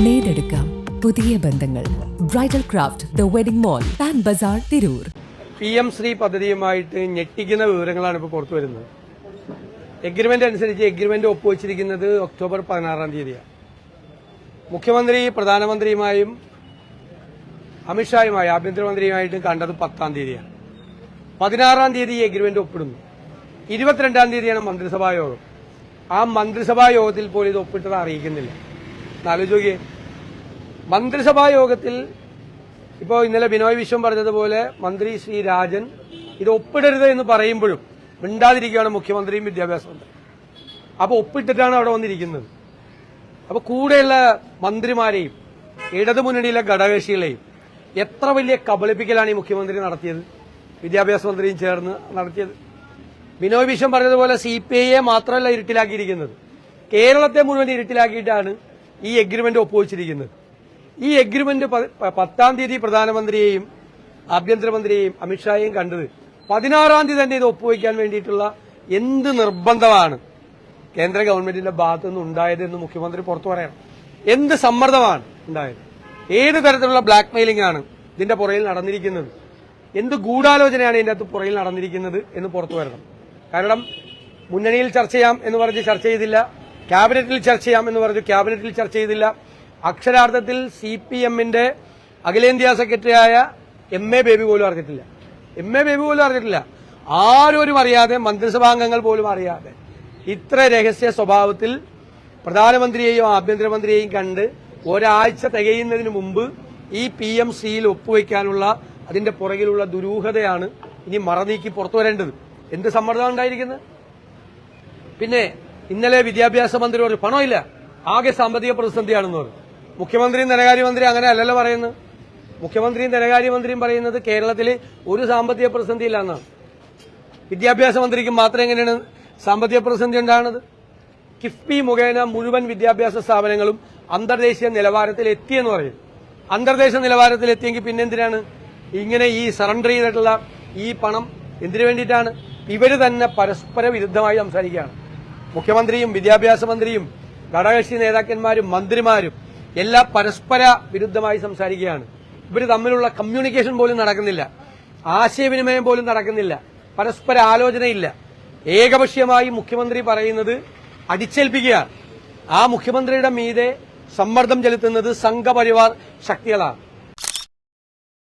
നേടെടുക്കാം പുതിയ ബന്ധങ്ങൾ. Bridal craft the wedding mall Pan Bazaar Tirur P M Shri പദ്ധതിയുമായിട്ട് ഞെട്ടിക്കുന്ന വിവരങ്ങളാണ് ഇപ്പോൾ പുറത്തു വരുന്നത്. എഗ്രിമെന്റ് അനുസരിച്ച് എഗ്രിമെന്റ് ഒപ്പുവച്ചിരിക്കുന്നത് ഒക്ടോബർ പതിനാറാം തീയതിയാണ്. മുഖ്യമന്ത്രി പ്രധാനമന്ത്രിയുമായും അമിത്ഷായുമായി ആഭ്യന്തരമന്ത്രിയുമായിട്ടും കണ്ടത് പത്താം തീയതിയാണ്. പതിനാറാം തീയതി ഈ എഗ്രിമെന്റ് ഒപ്പിടുന്നു. ഇരുപത്തിരണ്ടാം തീയതിയാണ് മന്ത്രിസഭാ യോഗം. ആ മന്ത്രിസഭാ യോഗത്തിൽ പോലും ഇത് ഒപ്പിട്ടത് അറിയിക്കുന്നില്ല. ആലോചിക്കേ മന്ത്രിസഭാ യോഗത്തിൽ ഇപ്പോൾ ഇന്നലെ ബിനോയ് വിശ്വം പറഞ്ഞതുപോലെ മന്ത്രി ശ്രീ രാജൻ ഇത് ഒപ്പിടരുത് എന്ന് പറയുമ്പോഴും മിണ്ടാതിരിക്കുകയാണ് മുഖ്യമന്ത്രിയും വിദ്യാഭ്യാസ മന്ത്രി അപ്പോൾ ഒപ്പിട്ടിട്ടാണ് അവിടെ വന്നിരിക്കുന്നത്. അപ്പോൾ കൂടെയുള്ള മന്ത്രിമാരെയും ഇടതുമുന്നണിയിലെ ഘടകകക്ഷികളെയും എത്ര വലിയ കബളിപ്പിക്കലാണ് ഈ മുഖ്യമന്ത്രി നടത്തിയത്? വിദ്യാഭ്യാസ മന്ത്രിയും ചേർന്ന് നടത്തിയത്. ബിനോയ് വിശ്വം പറഞ്ഞതുപോലെ സി പി ഐയെ മാത്രമല്ല ഇരുട്ടിലാക്കിയിരിക്കുന്നത്. കേരളത്തെ മുഴുവൻ ഇരുട്ടിലാക്കിയിട്ടാണ് ഈ എഗ്രിമെന്റ് ഒപ്പുവച്ചിരിക്കുന്നത്. ഈ എഗ്രിമെന്റ് പത്താം തീയതി പ്രധാനമന്ത്രിയെയും ആഭ്യന്തരമന്ത്രിയെയും അമിത്ഷായെയും കണ്ടത് പതിനാറാം തീയതി തന്നെ ഇത് ഒപ്പുവയ്ക്കാൻ വേണ്ടിയിട്ടുള്ള എന്ത് നിർബന്ധമാണ്? കേന്ദ്ര ഗവൺമെന്റിന്റെ ഭാഗത്തു നിന്ന് ഉണ്ടായതെന്ന് മുഖ്യമന്ത്രി പുറത്തു പറയണം. എന്ത് സമ്മർദ്ദമാണ് ഉണ്ടായത്? ഏത് തരത്തിലുള്ള ബ്ലാക്ക് മെയിലിംഗ് ആണ് ഇതിന്റെ പുറയിൽ നടന്നിരിക്കുന്നത്? എന്ത് ഗൂഢാലോചനയാണ് ഇതിന്റെ അകത്ത് പുറയിൽ നടന്നിരിക്കുന്നത് എന്ന് പുറത്തു വരണം. കാരണം മുന്നണിയിൽ ചർച്ച ചെയ്യാം എന്ന് പറഞ്ഞ് ചർച്ച ചെയ്തില്ല. ക്യാബിനറ്റിൽ ചർച്ച ചെയ്യാം എന്ന് പറഞ്ഞു. ക്യാബിനറ്റിൽ ചർച്ച ചെയ്തില്ല. അക്ഷരാർത്ഥത്തിൽ സി പി എമ്മിന്റെ അഖിലേന്ത്യാ സെക്രട്ടറിയായ എം എ ബേബി പോലും അറിഞ്ഞിട്ടില്ല. എം എ ബേബി പോലും അറിഞ്ഞിട്ടില്ല. ആരോരും അറിയാതെ മന്ത്രിസഭാംഗങ്ങൾ പോലും അറിയാതെ ഇത്ര രഹസ്യ സ്വഭാവത്തിൽ പ്രധാനമന്ത്രിയെയും ആഭ്യന്തരമന്ത്രിയെയും കണ്ട് ഒരാഴ്ച തികയുന്നതിന് മുമ്പ് ഈ പി എം സിയിൽ ഒപ്പുവയ്ക്കാനുള്ള അതിന്റെ പുറകിലുള്ള ദുരൂഹതയാണ് ഇനി മറനീക്കി പുറത്തു വരേണ്ടത് എന്ത് സമ്മർദ്ദമാണ് ഉണ്ടായിരിക്കുന്നത്? പിന്നെ ഇന്നലെ വിദ്യാഭ്യാസ മന്ത്രി പറഞ്ഞു പണമില്ല. ആകെ സാമ്പത്തിക പ്രതിസന്ധിയാണെന്ന് പറഞ്ഞു. മുഖ്യമന്ത്രിയും ധനകാര്യമന്ത്രി അങ്ങനെ അല്ലല്ലോ പറയുന്നത്. മുഖ്യമന്ത്രിയും ധനകാര്യമന്ത്രിയും പറയുന്നത് കേരളത്തിൽ ഒരു സാമ്പത്തിക പ്രതിസന്ധി ഇല്ല എന്നാണ്. വിദ്യാഭ്യാസ മന്ത്രിക്ക് മാത്രം എങ്ങനെയാണ് സാമ്പത്തിക പ്രതിസന്ധി ഉണ്ടാകുന്നത്? കിഫ്ബി മുഖേന മുഴുവൻ വിദ്യാഭ്യാസ സ്ഥാപനങ്ങളും അന്തർദേശീയ നിലവാരത്തിൽ എത്തിയെന്ന് പറയും. അന്തർദേശീയ നിലവാരത്തിൽ എത്തിയെങ്കിൽ പിന്നെന്തിനാണ്? ഇങ്ങനെ ഈ സറണ്ടർ ചെയ്തിട്ടുള്ള ഈ പണം എന്തിനു വേണ്ടിയിട്ടാണ്? ഇവർ തന്നെ പരസ്പര വിരുദ്ധമായി സംസാരിക്കുകയാണ്. മുഖ്യമന്ത്രിയും വിദ്യാഭ്യാസ മന്ത്രിയും ഘടകകക്ഷി നേതാക്കന്മാരും മന്ത്രിമാരും എല്ലാം പരസ്പര വിരുദ്ധമായി സംസാരിക്കുകയാണ്. ഇവർ തമ്മിലുള്ള കമ്മ്യൂണിക്കേഷൻ പോലും നടക്കുന്നില്ല. ആശയവിനിമയം പോലും നടക്കുന്നില്ല. പരസ്പര ആലോചനയില്ല. ഏകപക്ഷീയമായി മുഖ്യമന്ത്രി പറയുന്നത് അടിച്ചേൽപ്പിക്കുകയാണ്. ആ മുഖ്യമന്ത്രിയുടെ മീതെ സമ്മർദ്ദം ചെലുത്തുന്നത് സംഘപരിവാർ ശക്തികളാണ്.